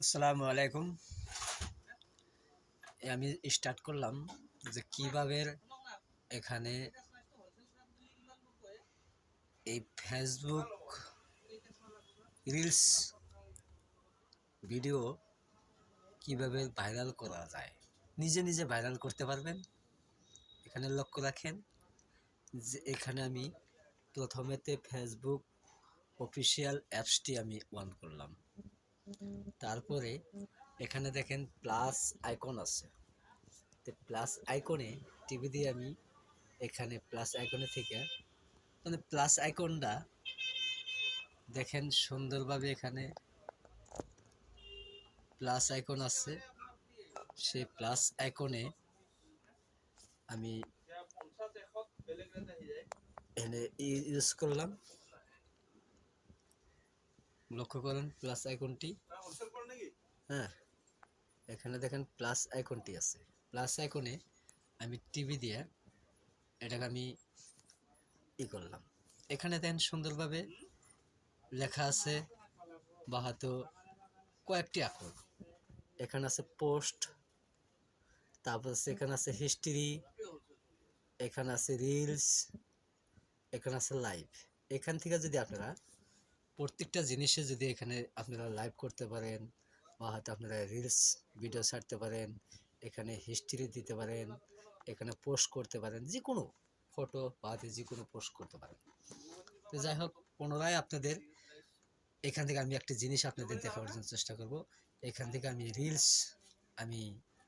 আসসালামু আলাইকুম। আমি স্টার্ট করলাম যে কীভাবে এখানে এই ফেসবুক রিলস ভিডিও কীভাবে ভাইরাল করা যায়। নিজে নিজে ভাইরাল করতে পারবেন। এখানে লক্ষ্য রাখেন যে এখানে আমি প্রথমেতে ফেসবুক অফিসিয়াল অ্যাপসটি আমি অন করলাম। তারপরে এখানে দেখেন প্লাস আইকন আছে। তো প্লাস আইকনে টিভি দিয়ে আমি এখানে প্লাস আইকনে থেকে মানে প্লাস আইকনটা দেখেন সুন্দরভাবে এখানে প্লাস আইকন আছে। সেই প্লাস আইকনে আমি এখানে ইউজ করলাম। লক্ষ্য করেন প্লাস আইকনটি হ্যাঁ এখানে দেখেন প্লাস আইকনটি আছে। প্লাস আইকনে আমি টিভি দিয়ে এটাকে আমি ই করলাম। এখানে দেখেন সুন্দরভাবে লেখা আছে বা হয়তো কয়েকটি আঁকড় এখানে আছে পোস্ট তারপর আছে এখানে আছে হিস্ট্রি এখানে আছে রিলস এখানে আছে লাইভ এখান থেকে যদি আপনারা প্রত্যেকটা জিনিসে যদি এখানে আপনারা লাইভ করতে পারেন বা হয়তো আপনারা রিলস ভিডিও ছাড়তে পারেন, এখানে হিস্ট্রি দিতে পারেন, এখানে পোস্ট করতে পারেন যে কোনো ফটো বা যে কোনো পোস্ট করতে পারেন। তো যাই হোক, পুনরায় আপনাদের এখান থেকে আমি একটা জিনিস আপনাদের দেখাবার জন্য চেষ্টা করব। এখান থেকে আমি রিলস আমি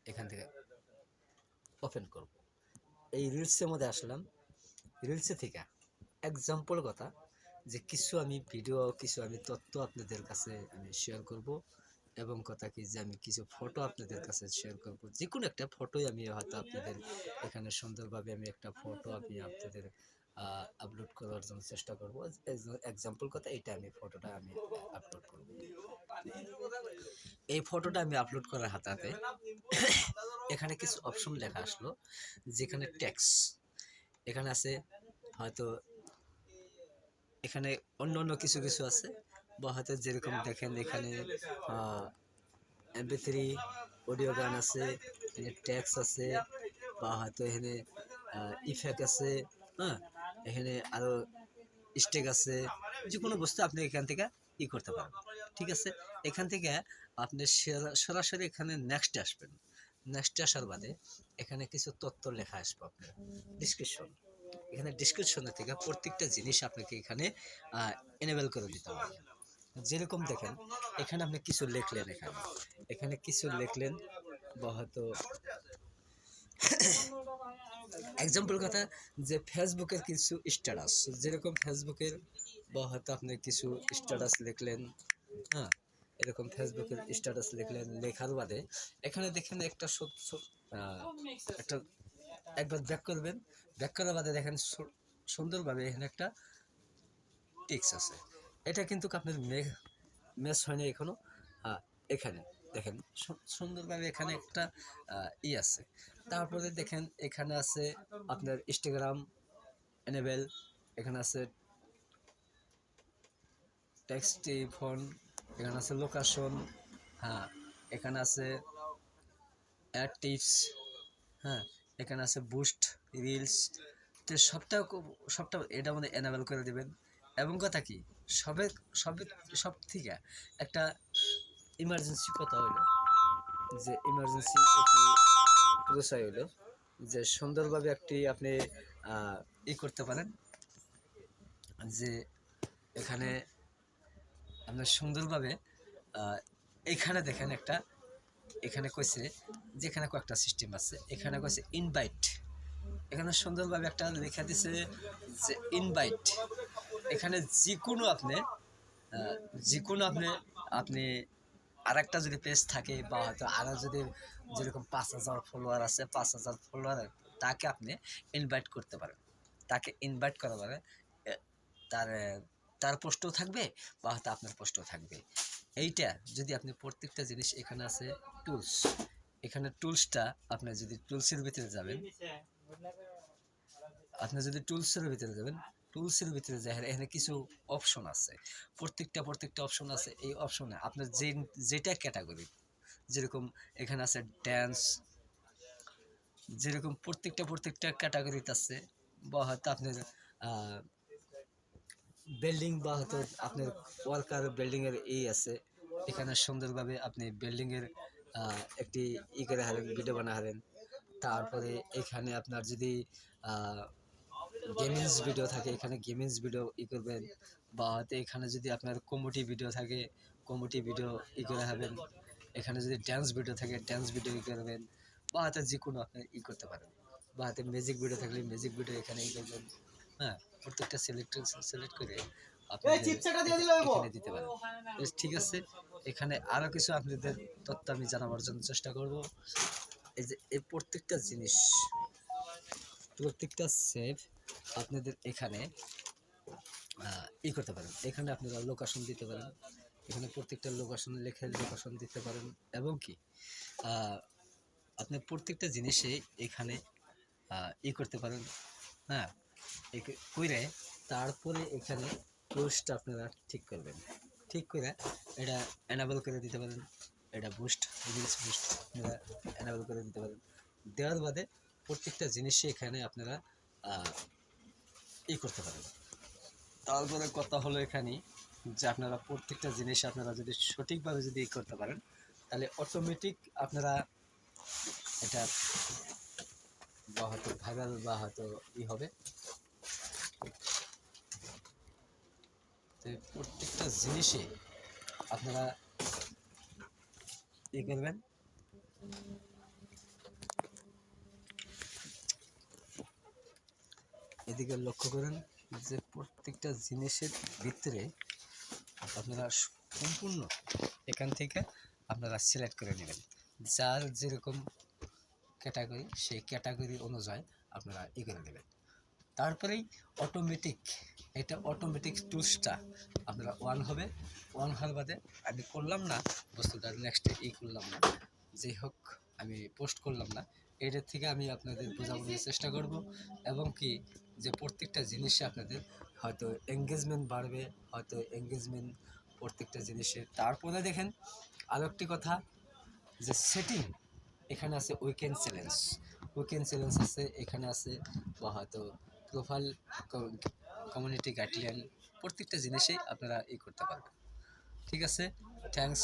এখান থেকে ওপেন করব। এই রিলসের মধ্যে আসলাম। রিলসে থেকে এক্সাম্পল কথা। যে কিছু আমি ভিডিও কিছু আমি তথ্য আপনাদের কাছে আমি শেয়ার করব এবং কথা কি যে আমি কিছু ফটো আপনাদের কাছে শেয়ার করব। যে কোনো একটা ফটোই আমি হয়তো আপনাদের এখানে সুন্দরভাবে আমি একটা ফটো আমি আপনাদের আপলোড করার জন্য চেষ্টা করব। এক্সাম্পল কথা এটা আমি ফটোটা আমি আপলোড করব। এই ফটোটা আমি আপলোড করার হাতে হাতে এখানে কিছু অপশন লেখা আসলো, যেখানে ট্যাক্স এখানে আছে হয়তো এখানে অন্য অন্য কিছু কিছু আছে। বা হয়তো যেরকম দেখেন এখানে এমপি থ্রি অডিও গান আছে, এখানে ট্যাক্স আছে, বা হয়তো এখানে ইফেক্ট আছে হ্যাঁ? এখানে আরও স্টেক আছে যে কোনো বস্তু আপনি এখান থেকে ই করতে পারেন। ঠিক আছে? এখান থেকে আপনি সরাসরি এখানে নেক্সট আসবেন। নেক্সটে আসার বাদে এখানে কিছু তথ্য লেখা আসবে আপনার। ডিসক্রিপশন এখানে ডিসক্রিপশনের থেকে প্রত্যেকটা জিনিস আপনাকে এখানে এনেবেল করে দিতে হবে। যেরকম দেখেন, এখানে আপনি কিছু লিখলেন এখানে। এখানে কিছু লিখলেন বা হয়তো এক্সাম্পল কথা যে ফেসবুকের কিছু স্ট্যাটাস যেরকম ফেসবুকের বা হয়তো আপনি কিছু স্ট্যাটাস লিখলেন হ্যাঁ এরকম ফেসবুকের স্ট্যাটাস লিখলেন লেখার বাদে, এখানে দেখেন একটা একটা, একবার ব্যাক করবেন ব্যাক করার বাদে দেখেন সুন্দরভাবে এখানে একটা টিক্স আছে। এটা কিন্তু আপনার মেঘ ম্যাচ হয়নি এখনও। হ্যাঁ এখানে দেখেন সুন্দরভাবে এখানে একটা ই আছে। তারপরে দেখেন এখানে আছে আপনার ইনস্টাগ্রাম এনেবেল এখানে আছে টেক্সটি ফোন এখানে আছে লোকেশন হ্যাঁ এখানে আছে অ্যাড টিপস হ্যাঁ এখানে আছে বুস্ট রিলস তো সবটা সবটা এটা মধ্যে এনাবেল করে দেবেন। এবং কথা কি, সবে সবে, সব থেকে একটা ইমার্জেন্সি কথা হইল, যে ইমার্জেন্সি প্রসায় হইল, যে সুন্দরভাবে একটি আপনি ই করতে পারেন, যে এখানে আপনার সুন্দরভাবে এখানে দেখেন একটা, এখানে কইছে, যেখানে কয়েকটা সিস্টেম আছে, এখানে কইছে ইনভাইট এখানে সুন্দরভাবে একটা লেখা দিছে যে ইনভাইট এখানে যে কোনো আপনি যে কোনো আপনি আপনি আর একটা যদি পেজ থাকে বা হয়তো আরও যদি যেরকম পাঁচ হাজার ফলোয়ার আছে, পাঁচ হাজার ফলোয়ার তাকে আপনি ইনভাইট করতে পারেন। তাকে ইনভাইট করা পারে তার তার পোস্টও থাকবে বা হয়তো আপনার পোস্টও থাকবে। এইটা যদি আপনি প্রত্যেকটা জিনিস এখানে আছে টুলস এখানে টুলসটা আপনি যদি টুলসের ভিতরে যাবেন আপনি যদি টুলসের ভিতরে যাবেন, টুলসের ভিতরে যায় এখানে কিছু অপশন আছে। প্রত্যেকটা প্রত্যেকটা অপশন আছে। এই অপশনে আপনার যে, যেটা ক্যাটাগরি যেরকম এখানে আছে ড্যান্স যেরকম প্রত্যেকটা প্রত্যেকটা ক্যাটাগরিতে আছে, বা হয়তো আপনার বিল্ডিং বা হয়তো আপনার ওয়ার্কার বিল্ডিংয়ের এই আছে। এখানে সুন্দরভাবে আপনি বিল্ডিংয়ের একটি ই করে হারেন ভিডিও বানা হারেন। তারপরে এখানে আপনার যদি গেমিংস ভিডিও থাকে এখানে গেমিংস ভিডিও ই করবেন বা হয়তো এখানে যদি আপনার কমিটি ভিডিও থাকে কমিটি ভিডিও ই করে হবেন। এখানে যদি ড্যান্স ভিডিও থাকে ড্যান্স ভিডিও ই করবেন বা হাতে যে কোনো আপনি ই করতে পারেন। বা হাতে মিউজিক ভিডিও থাকলে মিউজিক ভিডিও এখানে ই করবেন। হ্যাঁ প্রত্যেকটা সিলেক্ট সিলেক্ট করে আপনি এখানে দিতে পারেন। বেশ, ঠিক আছে। এখানে আরও কিছু আপনাদের তথ্য আমি জানাবার জন্য চেষ্টা করব। এই যে, এই প্রত্যেকটা জিনিস, প্রত্যেকটা সেভ আপনাদের এখানে ই করতে পারেন। এখানে আপনারা লোকেশন দিতে পারেন। এখানে প্রত্যেকটা লোকেশন লেখে লোকেশন দিতে পারেন। এবং কি আপনি প্রত্যেকটা জিনিসে এখানে ই করতে পারেন। হ্যাঁ কইরে তারপরে এখানে পোস্ট আপনারা ঠিক করবেন। ঠিক করে এটা এনাবেল করে দিতে পারেন। এটা বুস্ট রিলস বুস্ট আপনারা এনাবেল করে দিতে পারেন দেওয়ার বাদে প্রত্যেকটা জিনিসই এখানে আপনারা ই করতে পারেন তারপরে কথা হলো এখানে যে আপনারা প্রত্যেকটা জিনিস আপনারা যদি সঠিকভাবে যদি ই করতে পারেন, তাহলে অটোমেটিক আপনারা এটা বা হয়তো ভাইরাল বা হয়তো ই হবে প্রত্যেকটা জিনিসে আপনারা ই করবেন? এদিকে লক্ষ্য করেন যে প্রত্যেকটা জিনিসের ভিতরে আপনারা সম্পূর্ণ এখান থেকে আপনারা সিলেক্ট করে নেবেন। যার যেরকম ক্যাটাগরি সেই ক্যাটাগরি অনুযায়ী আপনারা ই করে নেবেন। তারপরেই অটোমেটিক এটা অটোমেটিক টুলসটা আপনারা ওয়ান হবে ওয়ান হওয়ার বাদে আমি করলাম না, বস্তুটা নেক্সট ই করলাম না। যাই হোক, আমি পোস্ট করলাম না। এটার থেকে আমি আপনাদের বোঝানোর চেষ্টা করব এবং কি যে প্রত্যেকটা জিনিসে আপনাদের হয়তো এঙ্গেজমেন্ট বাড়বে, হয়তো এঙ্গেজমেন্ট প্রত্যেকটা জিনিসে। তারপরে দেখেন আরও একটি কথা, যে সেটিং এখানে আছে উইকেন্ড চ্যালেঞ্জ উইকেন্ড চ্যালেঞ্জ আছে, এখানে আছে, বা হয়তো প্রোফাইল কমিউনিটি গাইডলাইন প্রত্যেকটা জিনিসেই আপনারা ই করতে পারবেন। ঠিক আছে? থ্যাংকস